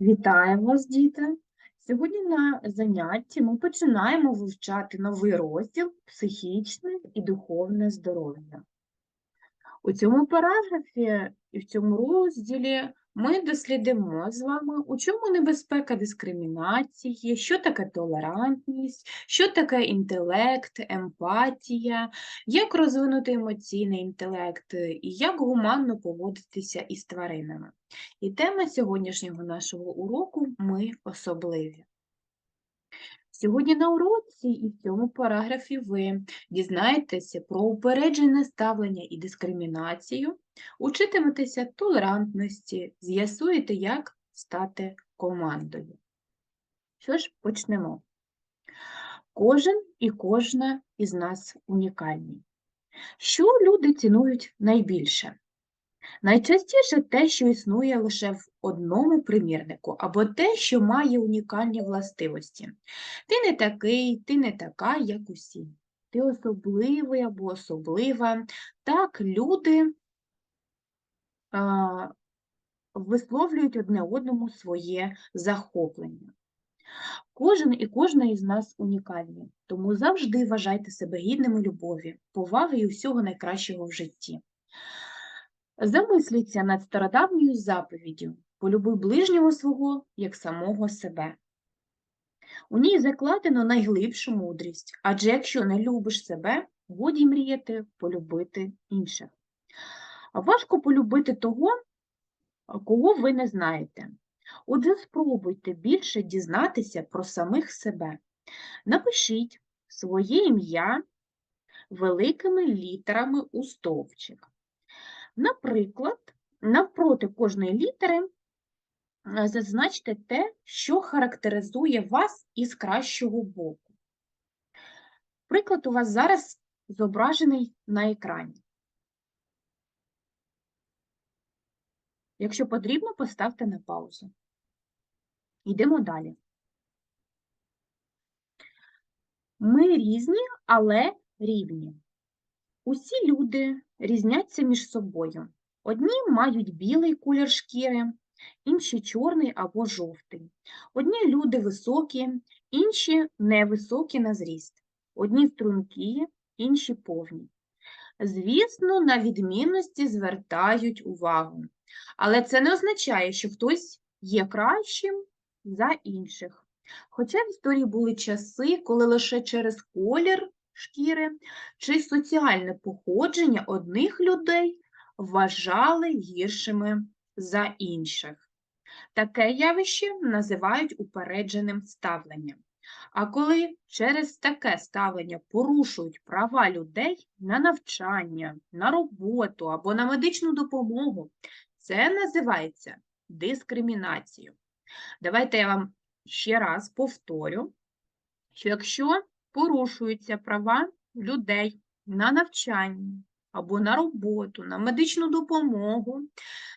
Вітаю вас, діти! Сьогодні на занятті ми починаємо вивчати новий розділ психічне і духовне здоров'я. У цьому параграфі і в цьому розділі ми дослідимо з вами, у чому небезпека дискримінації, що таке толерантність, що таке інтелект, емпатія, як розвинути емоційний інтелект і як гуманно поводитися із тваринами. І тема сьогоднішнього нашого уроку ми особливі. Сьогодні на уроці і в цьому параграфі ви дізнаєтеся про упереджене ставлення і дискримінацію, учитиметеся толерантності, з'ясуєте, як стати командою. Що ж, почнемо. Кожен і кожна із нас унікальні. Що люди цінують найбільше? Найчастіше те, що існує лише в одному примірнику, або те, що має унікальні властивості. Ти не такий, ти не така, як усі. Ти особливий або особлива. Так люди а, висловлюють одне одному своє захоплення. Кожен і кожна із нас унікальні, тому завжди вважайте себе гідними любові, поваги і усього найкращого в житті. Замисліться над стародавньою заповіддю полюби ближнього свого, як самого себе. У ній закладено найглибшу мудрість, адже якщо не любиш себе, годі мріяти полюбити інших. Важко полюбити того, кого ви не знаєте. Отже, спробуйте більше дізнатися про самих себе. Напишіть своє ім'я великими літерами у стовпчик. Наприклад, навпроти кожної літери зазначте те, що характеризує вас із кращого боку. Приклад у вас зараз зображений на екрані. Якщо потрібно, поставте на паузу. Йдемо далі. Ми різні, але рівні. Усі люди різняться між собою. Одні мають білий колір шкіри, інші чорний або жовтий. Одні люди високі, інші невисокі на зріст. Одні стрункі, інші повні. Звісно, на відмінності звертають увагу, але це не означає, що хтось є кращим за інших. Хоча в історії були часи, коли лише через колір шкіри чи соціальне походження одних людей вважали гіршими за інших. Таке явище називають упередженим ставленням. А коли через таке ставлення порушують права людей на навчання, на роботу або на медичну допомогу, це називається дискримінацією. Давайте я вам ще раз повторю, що якщо порушуються права людей на навчання або на роботу, на медичну допомогу.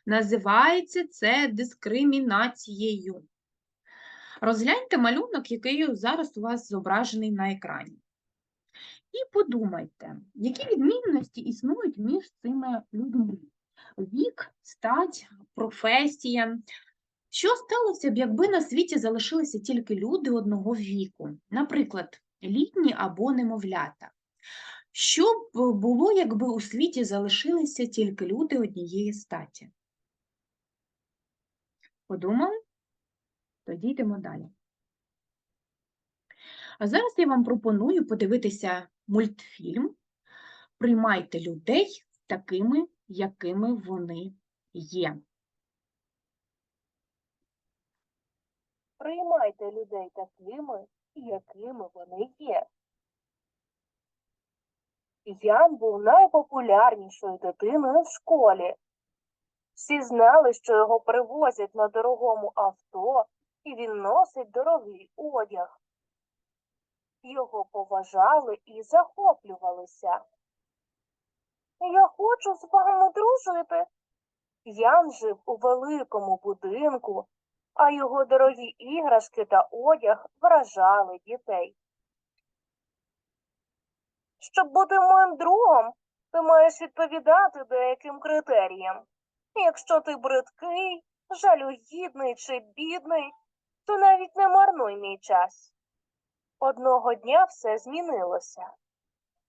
Називається це дискримінацією. Розгляньте малюнок, який зараз у вас зображений на екрані. І подумайте, які відмінності існують між цими людьми. Вік, стать, професія. Що сталося б, якби на світі залишилися тільки люди одного віку? Наприклад, літні або немовлята. Що б було, якби у світі залишилися тільки люди однієї статі? Подумали? Тоді йдемо далі. А зараз я вам пропоную подивитися мультфільм Приймайте людей такими, якими вони є. Приймайте людей такими, якими вони є. Ян був найпопулярнішою дитиною в школі. Всі знали, що його привозять на дорогому авто, і він носить дорогий одяг. Його поважали і захоплювалися. Я хочу з вами дружити. Ян жив у великому будинку, а його дорогі іграшки та одяг вражали дітей. Щоб бути моїм другом, ти маєш відповідати деяким критеріям. Якщо ти бридкий, жалюгідний чи бідний, то навіть не марнуй мій час. Одного дня все змінилося.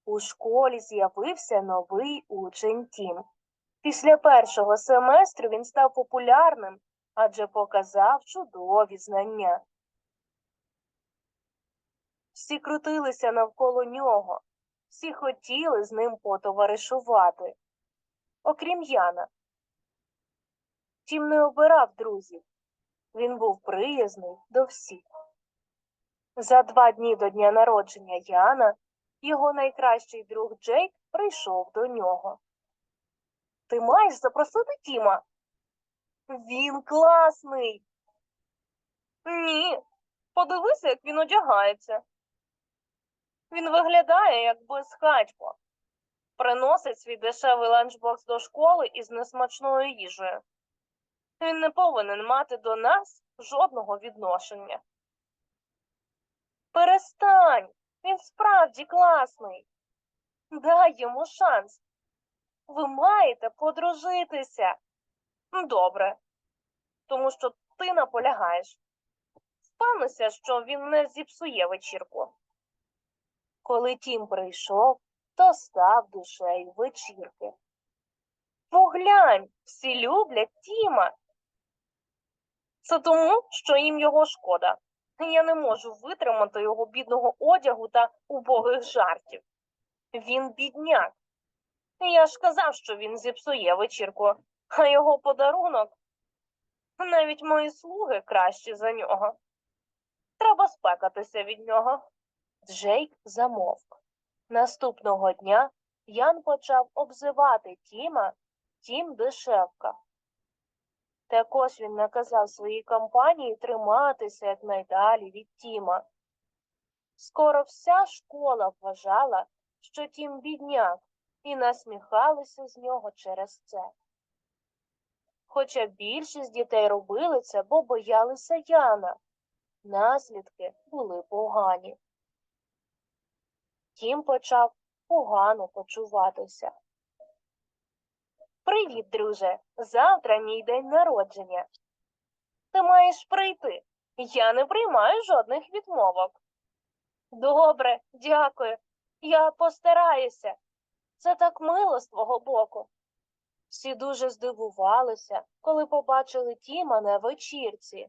У школі з'явився новий учень Тім. Після першого семестру він став популярним, адже показав чудові знання. Всі крутилися навколо нього, всі хотіли з ним потоваришувати. Окрім Яна. Тім не обирав друзів. Він був приязний до всіх. За два дні до дня народження Яна його найкращий друг Джейк прийшов до нього. Ти маєш запросити Тіма? Він класний. Ні, подивися, як він одягається. Він виглядає як безхатько. Приносить свій дешевий ланчбокс до школи із несмачною їжею. Він не повинен мати до нас жодного відношення. Перестань, він справді класний. Дай йому шанс. Ви маєте подружитися. Добре, тому що ти наполягаєш. Впевнися, що він не зіпсує вечірку. Коли Тім прийшов, то став душею вечірки. Поглянь, всі люблять Тіма. Це тому, що їм його шкода. Я не можу витримати його бідного одягу та убогих жартів. Він бідняк. Я ж казав, що він зіпсує вечірку, а його подарунок навіть мої слуги кращі за нього. Треба спекатися від нього. Джейк замовк. Наступного дня Ян почав обзивати Тіма Тім дешевка. Також він наказав своїй компанії триматися якнайдалі від Тіма. Скоро вся школа вважала, що Тім бідняк, і насміхалися з нього через це. Хоча більшість дітей робили це, бо боялися Яна. Наслідки були погані. Тім почав погано почуватися. Привіт, друже. Завтра мій день народження. Ти маєш прийти. Я не приймаю жодних відмовок. Добре, дякую. Я постараюся. Це так мило з твого боку. Всі дуже здивувалися, коли побачили Тіма на вечірці.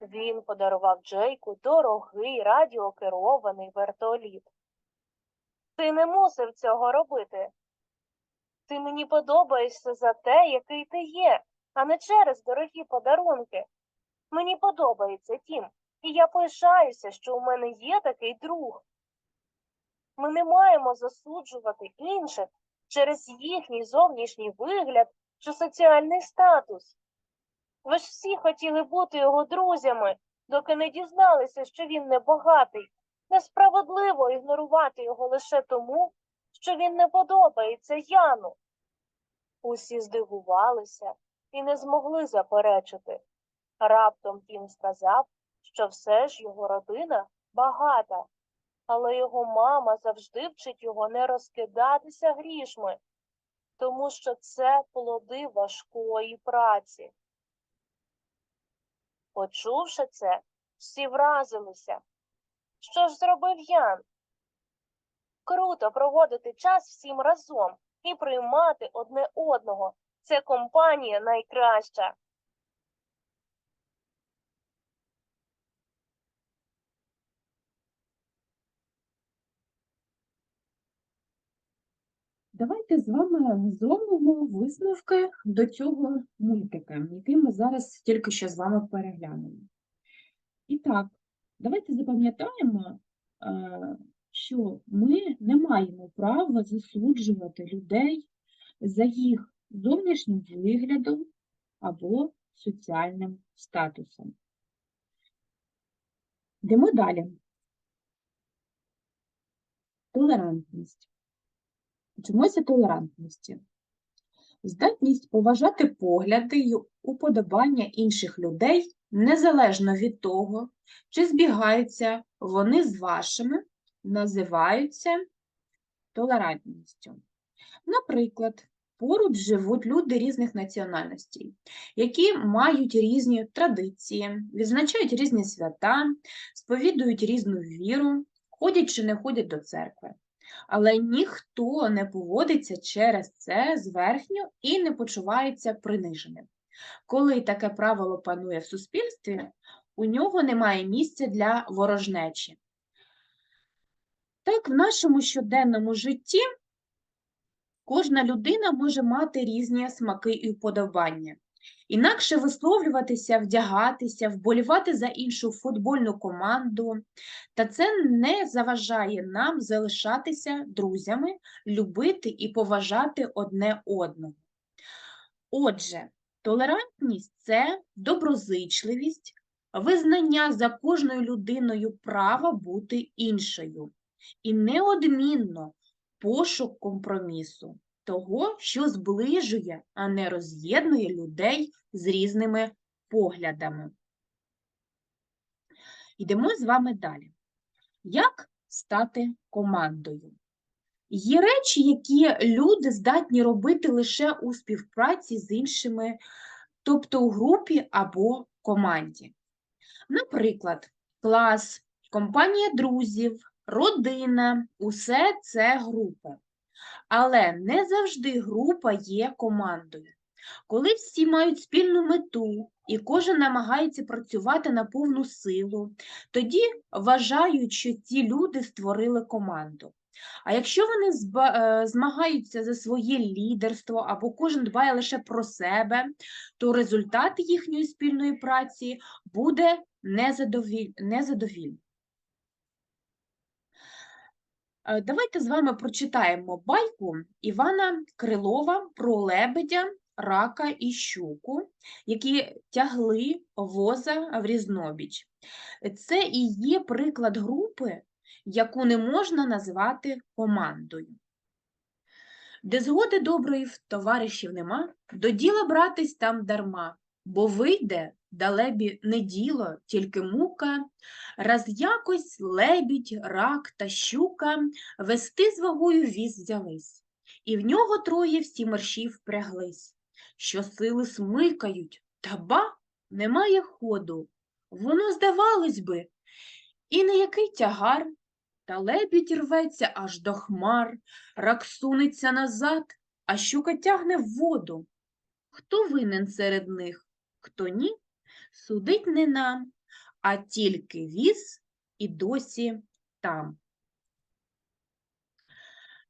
Він подарував Джейку дорогий радіокерований вертоліт. Ти не мусив цього робити. Ти мені подобаєшся за те, який ти є, а не через дорогі подарунки. Мені подобається Тім, і я пишаюся, що у мене є такий друг. Ми не маємо засуджувати інших через їхній зовнішній вигляд чи соціальний статус. Ви ж всі хотіли бути його друзями, доки не дізналися, що він небагатий. Несправедливо ігнорувати його лише тому, що він не подобається Яну. Усі здивувалися і не змогли заперечити. Раптом Тім сказав, що все ж його родина багата, але його мама завжди вчить його не розкидатися грішми, тому що це плоди важкої праці. Почувши це, всі вразилися. Що ж зробив Ян? Круто проводити час всім разом і приймати одне одного. Це компанія найкраща. Давайте з вами зробимо висновки до цього мультика, який ми зараз тільки що з вами переглянули. І так, давайте запам'ятаємо, е, що ми не маємо права засуджувати людей за їх зовнішнім виглядом або соціальним статусом. Йдемо далі. Толерантність. Вчимося толерантності. Здатність поважати погляди й уподобання інших людей незалежно від того, чи збігаються вони з вашими, називаються толерантністю. Наприклад, поруч живуть люди різних національностей, які мають різні традиції, відзначають різні свята, сповідують різну віру, ходять чи не ходять до церкви. Але ніхто не поводиться через це зверхньо і не почувається приниженим. Коли таке правило панує в суспільстві, у нього немає місця для ворожнечі. Так, в нашому щоденному житті кожна людина може мати різні смаки і вподобання. Інакше висловлюватися, вдягатися, вболівати за іншу футбольну команду, та це не заважає нам залишатися друзями, любити і поважати одне одного. Отже, толерантність це доброзичливість, визнання за кожною людиною права бути іншою і неодмінно пошук компромісу, того, що зближує, а не роз'єднує людей з різними поглядами. Йдемо з вами далі. Як стати командою? Є речі, які люди здатні робити лише у співпраці з іншими, тобто у групі або команді. Наприклад, клас, компанія друзів, родина усе це групи. Але не завжди група є командою. Коли всі мають спільну мету і кожен намагається працювати на повну силу, тоді вважають, що ці люди створили команду. А якщо вони е, змагаються за своє лідерство або кожен дбає лише про себе, то результат їхньої спільної праці буде незадовіль... незадовільний. Е, Давайте з вами прочитаємо байку Івана Крилова про лебедя, рака і щуку, які тягли воза в різнобіч. Це і є приклад групи, яку не можна назвати командою. Де згоди доброї в товаришів нема, до діла братись там дарма, бо вийде далебі не діло, тільки мука, раз якось лебідь, рак та щука вести з вагою віз взялись, і в нього троє всі мерші впряглись, що сили смикають, та ба, немає ходу. Воно, здавалось би, і не який тягар, та лебідь рветься аж до хмар, рак сунеться назад, а щука тягне в воду. Хто винен серед них, хто ні, судить не нам, а тільки віз і досі там.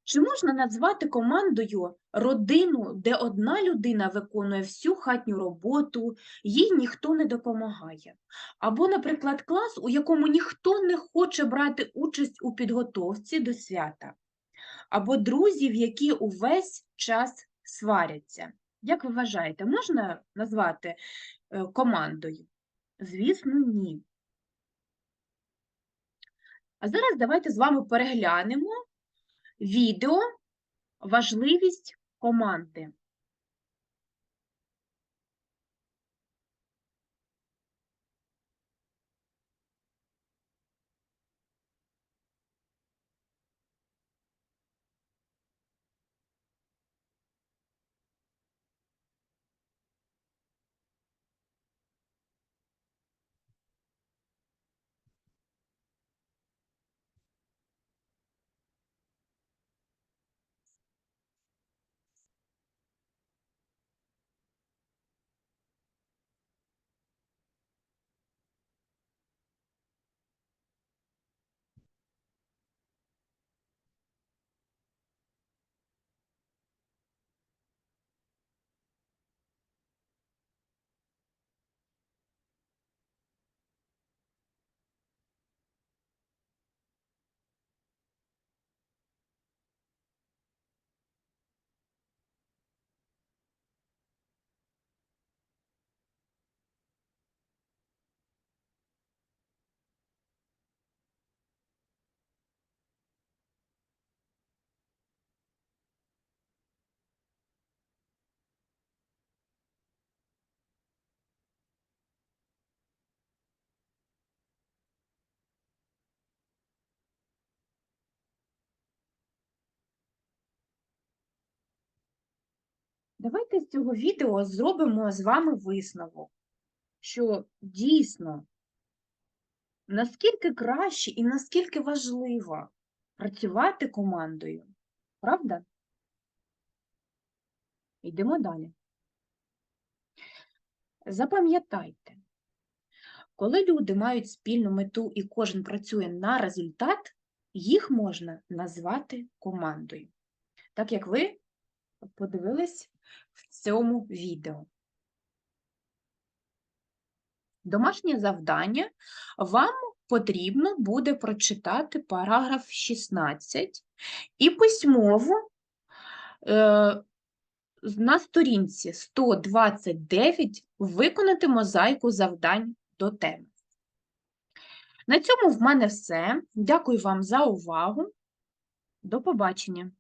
Чи можна назвати командою родину, де одна людина виконує всю хатню роботу, їй ніхто не допомагає? Або, наприклад, клас, у якому ніхто не хоче брати участь у підготовці до свята, або друзів, які увесь час сваряться. Як ви вважаєте, можна назвати е, командою? Звісно, ні. А зараз давайте з вами переглянемо відео Важливість команди. Давайте з цього відео зробимо з вами висновок, що дійсно наскільки краще і наскільки важливо працювати командою. Правда? Йдемо далі. Запам'ятайте, коли люди мають спільну мету і кожен працює на результат, їх можна назвати командою. Так як ви подивились в цьому відео. Домашнє завдання вам потрібно буде прочитати параграф 16 і письмово е, на сторінці 129 виконати мозаїку завдань до теми. На цьому в мене все. Дякую вам за увагу. До побачення.